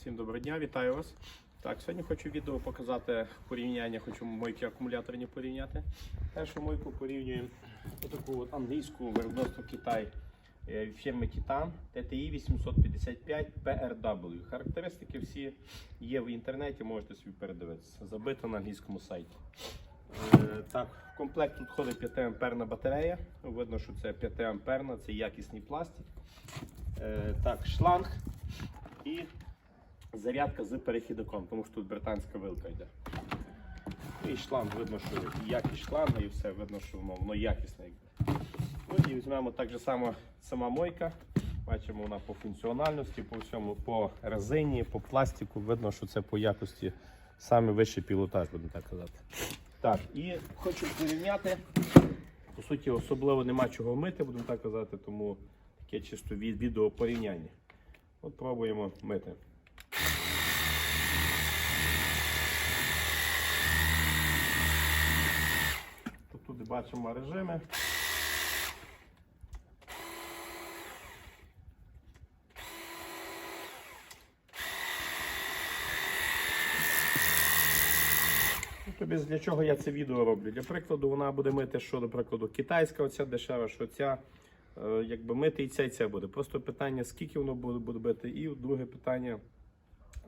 Всім доброго дня, вітаю вас. Так, сьогодні хочу відео показати порівняння, хочу мойки акумуляторні порівняти. Першу мойку порівнюємо таку от англійську виробництво Китай е, фірми Titan TTI 855 PRW. Характеристики всі є в інтернеті, можете собі передивитися. Забито на англійському сайті. Е, Так, в комплект тут входить 5 амперна батарея. Видно, що це 5 амперна, це якісний пластик. Е, Так, шланг і зарядка з перехідником, тому що тут британська вилка йде. Ну І шланг, видно, що якість шланга і все, видно, що воно, воно якісне. Ну і візьмемо так же само сама мойка. Бачимо, вона по функціональності, по всьому, по резині, по пластику. Видно, що це по якості саме вищий пілотаж, будемо так казати. Так, і хочу порівняти. По суті, особливо нема чого мити, будемо так казати, тому таке чисто від відео порівняння. От пробуємо мити. Тут, бачимо режими. Ну, Тобі для чого я це відео роблю? Для прикладу, вона буде мити, що, до прикладу, китайська оця дешева, що ця, е, якби мити і ця, і ця буде. Просто питання, скільки воно буде, буде бити, і друге питання,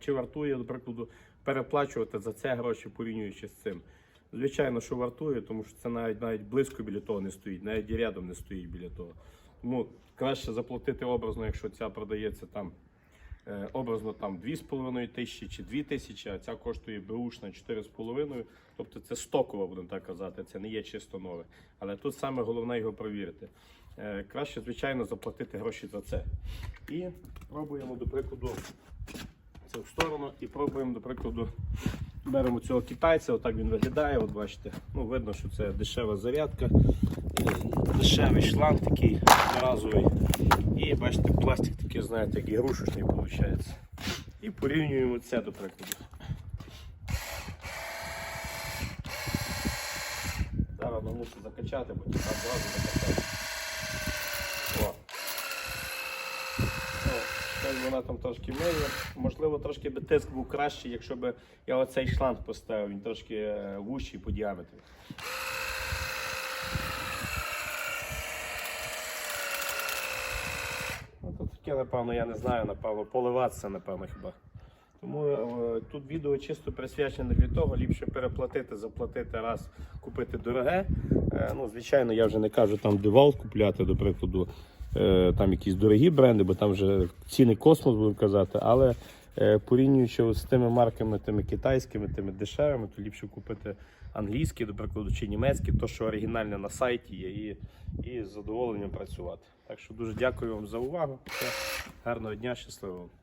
чи вартує, до прикладу, переплачувати за це гроші, порівнюючи з цим. Звичайно, що вартує, тому що це навіть навіть близько біля того не стоїть, навіть і рядом не стоїть біля того. Тому краще заплатити образно, якщо ця продається там е, образно там 2,5 тисячі чи 2 тисячі, а ця коштує беушна 4,5. Тобто це стокова, будемо так казати, це не є чисто нове. Але тут саме головне його провірити. Е, Краще, звичайно, заплатити гроші за це. І пробуємо, до прикладу, це в сторону і пробуємо, до прикладу, беремо цього китайця, отак він виглядає. От бачите, ну видно, що це дешева зарядка, е, дешевий шланг такий разовий. І бачите, пластик такий, знаєте, як ігрушечний виходить. І порівнюємо це, до прикладу. Зараз нам мушу закачати, бо так зразу закачати. О. О, вона там трошки миє. Можливо, трошки би тиск був кращий, якщо б я оцей шланг поставив, він трошки е, вущий по діаметру. Ну, таке, напевно, я не знаю, напевно, поливатися, напевно, хіба. Тому е, тут відео чисто присвячене для того, ліпше переплатити, заплатити раз, купити дороге. Е, ну, звичайно, я вже не кажу там девал купляти, до прикладу, там якісь дорогі бренди, бо там вже ціни космос, будемо казати. Але е, порівнюючи з тими марками, тими китайськими, тими дешевими, то ліпше купити англійські, до прикладу, чи німецькі, то що оригінальне на сайті є, і, і з задоволенням працювати. Так що дуже дякую вам за увагу. Гарного дня, щасливо. вам.